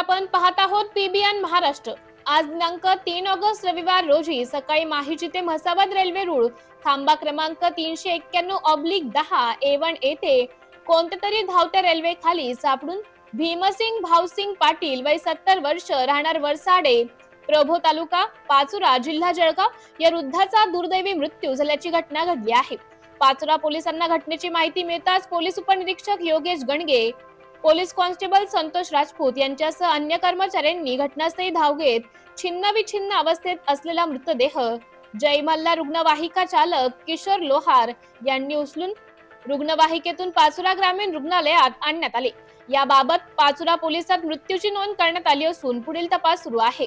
आपण पाहत आहोत पीबीएन महाराष्ट्र. आज दिनांक तीन ऑगस्ट रविवार रोजी सकाळी माहिजी ते म्हसावद रेल्वे रूळ थांबा क्रमांक तीनशे एक्क्याण्णव ऑब्लिक दहा ए वन येथे कोणत्या तरी धावत्या रेल्वे खाली सापडून भीमसिंग भावसिंग पाटील वय सत्तर वर्ष राहणार वरसाडे प्रभो तालुका पाचुरा जिल्हा जळगाव या वृद्धाचा दुर्दैवी मृत्यू झाल्याची घटना घडली आहे. पाचुरा पोलिसांना घटनेची माहिती मिळताच पोलीस उपनिरीक्षक योगेश गणगे पोलीस कॉन्स्टेबल संतोष राजपूत यांच्यासह अन्य कर्मचाऱ्यांनी घटनास्थळी धाव घेत छिन्नविछिन्न अवस्थेत असलेला मृतदेह जयमल्ला रुग्णवाहिका चालक किशोर लोहार यांनी उचलून रुग्णवाहिकेतून पाचुरा ग्रामीण रुग्णालयात आणण्यात आले. याबाबत पाचुरा पोलिसात मृत्यूची नोंद करण्यात आली असून पुढील तपास सुरू आहे.